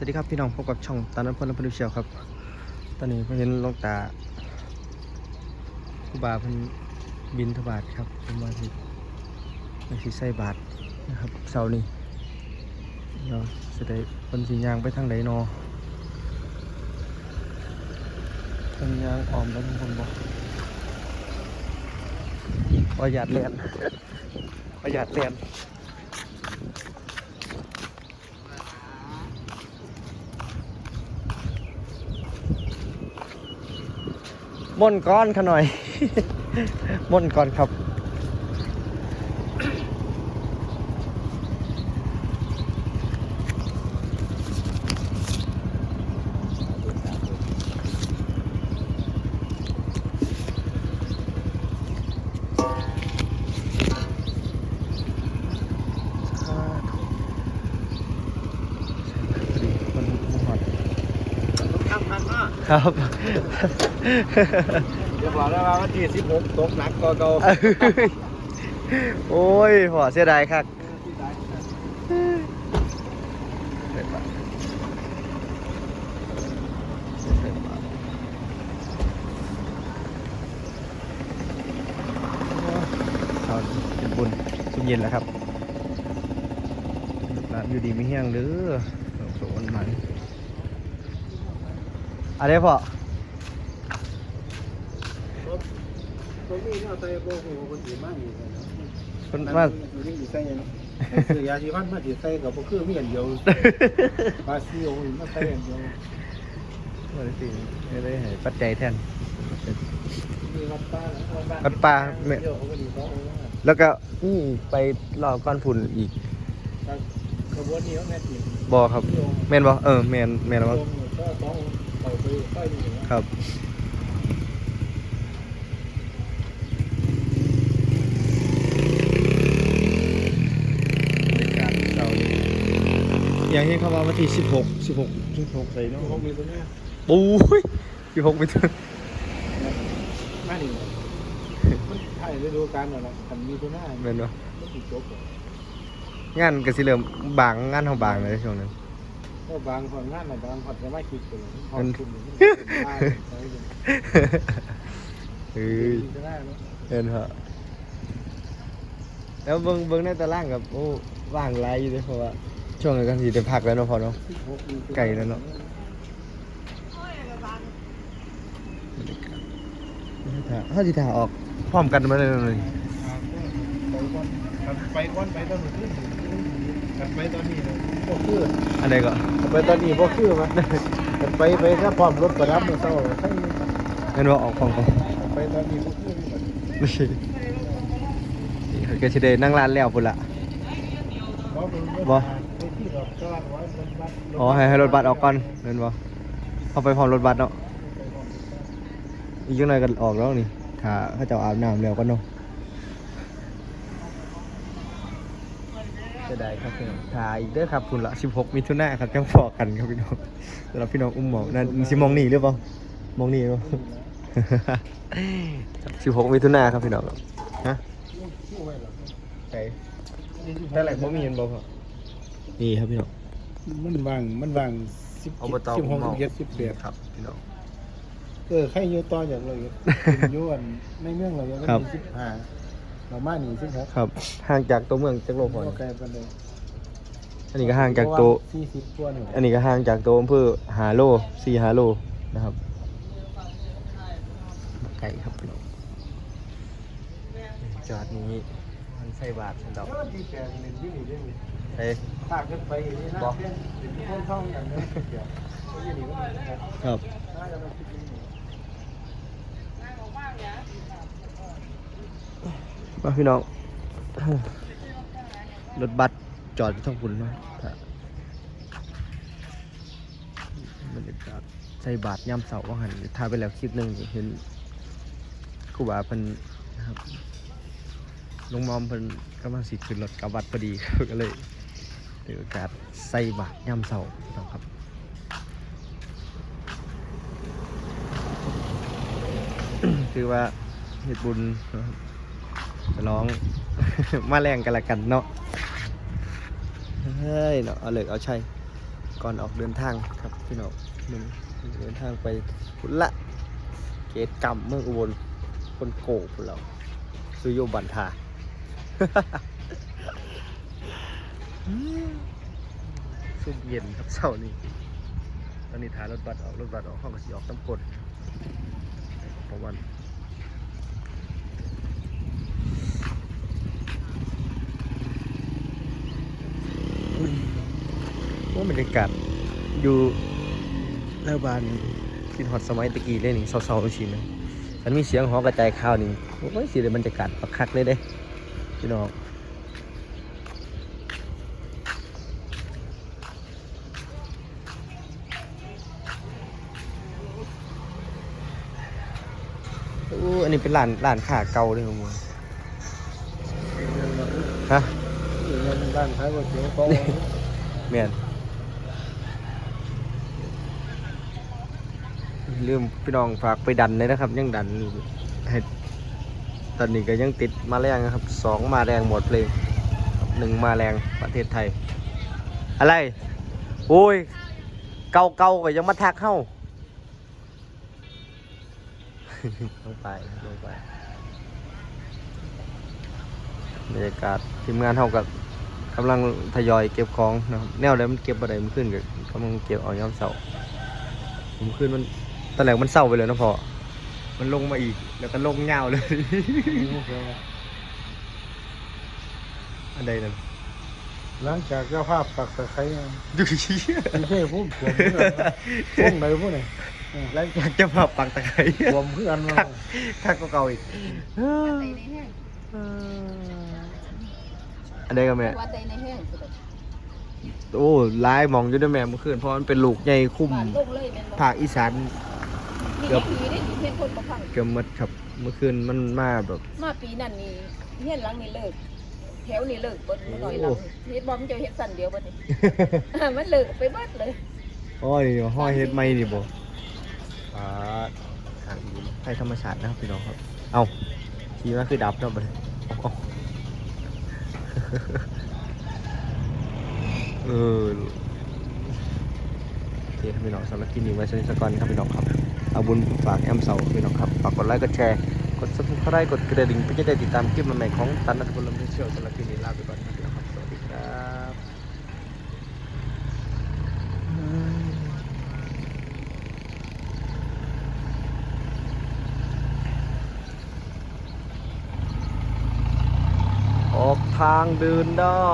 สวัสดีครับพี่น้องพบกับช่องตานันพลและพนุเชียวครับ ตอนนี้ผมเห็นลงตาครูบาพิ่นบินทบาทครับเป็นวันที่ไม่ใช่ใส่บาทนะครับเสาร์นี้เราจะได้คนสียางไปทางไหนนอคนยางออมแล้วทุกคนบอกประหยัดเรียนประหยัดเรียน ม่นก้อนขหน่อย ม่นก่อนครับ คนหอด ทำมันมาก ครับเดี๋ยวบอกแล้วว่าวันที่สิบหกตกหนักก็เก่าโอ้ยหัวเสียดายครับเขาเป็นบุญสุมเย็นแล้วครับร้านอยู่ดีไม่เฮี้ยงเด้อเราโสนมัน อะไรพ่อตัวนี้เนี่ยใส่โบหูคนสีมากอยู่เลยคนมาอยู่นี่อยู่ใส่ยังซื้อยาชีพันมาถือใส่กับพวกเครื่องมีอันเดียวบาซิโอมาใส่อันเดียวไม่ได้สิไม่ได้ให้ปัจจัยแทนมีวัดป้าวัดป่าแม่เดียวเขาก็ดีเขาแล้วก็นี่ไปรอบก้อนฝุ่นอีกขบวนนี้เขาแม่ตีบอครับแมนบอเออแมนแมนแล้วมั้ ครับ บรรยากาศเช้านี้อย่างที่เขาว่าวันที่สิบหกสิบหกสิบหกใส่เนาะเขามีตัวนี้ปุ้ยสิบหกไปถึงมาหนิมันถ่ายฤดูกาลหน่อยละมันมีตัวหน้าแมนบอไม่ติดจบงานก็สิเริ่มบางงานเขาบางเลยช่วงนั้น ก็บางคนงานน่ะบางคนจะไม่คิดเลยพอคุณเฮ้ยจะได้ไหมเห็นเหรอแล้วเบิ่งเบิ่งในตารางกับโอ้ว่างไรอยู่เลยเพราะว่าช่วงนี้ก็สิได้พักแล้วเนาะพอเนาะไก่แล้วเนาะถ้าสิถ่าออกพร้อมกันมาเลยเลยไปก้อนไปตอนนี้ไปตอนนี้เลย พวกคืออันใดก็ไปตอนนี้พวกคือมันไปไปถ้าพร้อมรถประดับมือเศร้าใช่เห็นว่าออกพร้อมกันไปตอนนี้พวกคือไม่ใช่นี่ก็สิได้นั่งร้านแล้วพุ่นละอ๋อให้ให้รถบัสออกก่อนเห็นบ่เข้าไปพร้อมรถบัสเนาะอีกจังหน่อยก็ออกแล้วนี่ถ้าเขาเจ้าอาบน้ำแล้วก็เนาะ จะได้ครับพี่น้องถ่ายอีกเด้อครับคุณละ 16 มิถุนายนครับจังพอกันครับพี่น้องสำหรับพี่น้องอุ้มหมอนั่นสิมองนี่หรือเปล่ามองนี่เนาะ16 มิถุนายนครับพี่น้องฮะใช่แต่ไหนบ่มีเห็นบ่พ่อนี่ครับพี่น้องมันวางมันวางสิบอบตสิบหกอุ้มสิบเจ็ดสิบแปดครับพี่น้องเออใครอยู่ต่ออย่างเลยอยู่อันในเมืองเรายังครับมีสิบห้า เรามาหนีสิบหกครับ ห่างจากตัวเมืองจักโลพอก็นไกลไปเลยอันนี้ก็ห่างจากตัว สี่สิบกว่าหนึ่งอันนี้ก็ห่างจากตัวอำเภอหาโลสี่หาโลนะครับไก่ครับพี่น้องจอดนี้มันใส่บาทสันดอกที่แปดเล่นที่นี่ได้ไหมเอ้ยถ้าขึ้นไปนี่นะเป็นเป็นคนท่องอย่างนี้เดี๋ยวเขาอยู่นี่ก็ได้นะครับ มาพี่น้องรถบัสจอดอยู่ท้องฝุ่นนะถ้าบรรยากาศใส่บาทย่ำเสาว่าหันถ่ายไปแล้วคลิปหนึ่งเห็นครูบาเพิ่นนะครับลงมอมเพิ่นกำลังสิขึ้นรถกับวัดพอดีก็เลยถือโอกาสใส่บาทย่ำเสาพี่น้องครับคือว่าเหตุบุญนะครับ จะร้อง มาแรงกันละกันเนาะเฮ้ยเนาะเอาเลยเอาใช่ก่อนออกเดินทางครับพี่น้องมันเดินทางไปพุละ เกตกรรมเมืองอุบลคนโกพวกเราสุโยบันทาซุ่มเย็นครับเช้านี้ตอนนี้ถ่ายรถบัสออกรถบัสออกห้องก็สิออกน้ำกดประมาณ บรรยากาศอยู่แล้วบานคิดฮอดสมัยตะกี้เลยนี่เศร้าๆชินะมันมีเสียงหอกระจายข่าวนี่โอ้ยสิเลยบรรยากาศประคักเลยเด้พี่น้องอู้อันนี้เป็นร้านร้านค้าเก่าเลยครับผมฮะเงินบ้านขายก๋วยเตี๋ยวเขาแม่น ลืมพี่น้องฝากไปดันเลยนะครับ ยังดันให้ตอนนี้ก็ยังติดมาแรงนะครับสองมาแรงหมดเลงครับหนึ่งมาแรงประเทศไทย อะไร โอ้ย เกาเกาก็ยังมาทักเข้าลงไปลงไปบรรยากาศทีมงานเท่ากับกำลังทยอยเก็บของนะครับแนวมันเก็บอะไรมันขึ้นกับกำลังเก็บเอาย้อมเสาผมขึ้นมัน ตอนแรกมันเศร้าไปเลยนะพอมันลงมาอีก แล้วก็ลงเงาวเลย อันใดนั่นหลังจากเจ้าภาพปักตะไคร้ดูเชี่ยไม่ใช่พุ่มขวมเพื่อนพุ่มไหนพุ่มไหนแล้วจะมาปักตะไคร้ขวมเพื่อนมาคักก็เก่าอีกในในแห้งอันใดก็แม่วัดใดในแห้งสุดโอ้ลายมองอยู่ด้วยแม่เมื่อคืนเพราะมันเป็นลูกใหญ่คุ้มบ้านลงเลยแม่นบ่ภาคอีสาน นี่เกือบ ปีได้เพียงคนประพัง เกือบหมดครับเมื่อคืนมันมาแบบ มาปีนั้นนี่เฮียนหลังนี่เลิก แถวนี่เลิกเบิดหน่อยหลังเฮ็ดบ่มันจะเฮ็ดสั่นเดียวบ่นี่มันเลิกไปเบิดเลยอ๋อนี่ห้อยเฮ็ดไม่นี่บ่อ่าทางดีไทยธรรมชาตินะครับพี่น้องครับ เอาขี่มาคือดับเนาะบัดนี้เอาเออโอ เคครับพี่น้องสำหรับคลิปนี้ไว้ชนิดสกอนครับพี่น้องครับ เอาบุญฝากแอมเสาพี่น้องครับฝากกดไลค์กดแชร์กดซับสไครต์กดกระดิ่งเพื่อจะได้ติดตามคลิปใหม่ๆของตันนัทพลลำเชี่ยวสำหรับคลิปนี้ลาไปก่อนครับพี่น้องครับสวัสดีครับออกทางเดินได้